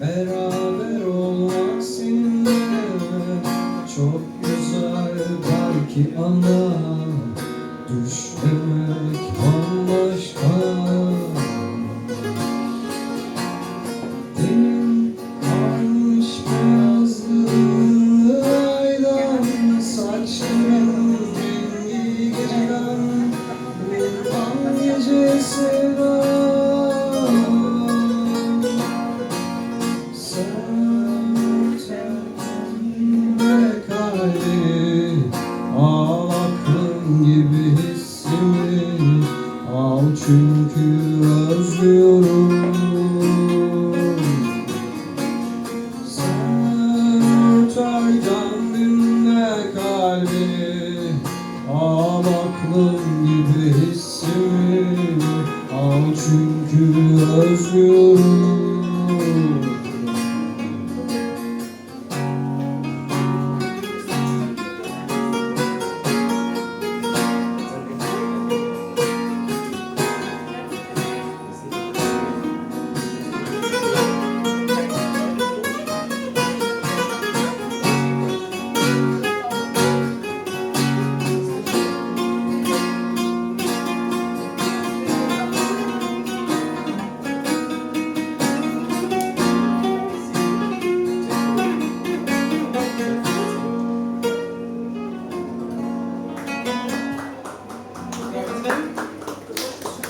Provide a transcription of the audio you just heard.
beraber olmak seninle. Çok güzel belki ama Düşme hayalini Aklın gibi hissimi Al çünkü özlüyorum. Sen ötaydan dinle kalbini Al aklın gibi hissimi Al çünkü özlüyorum.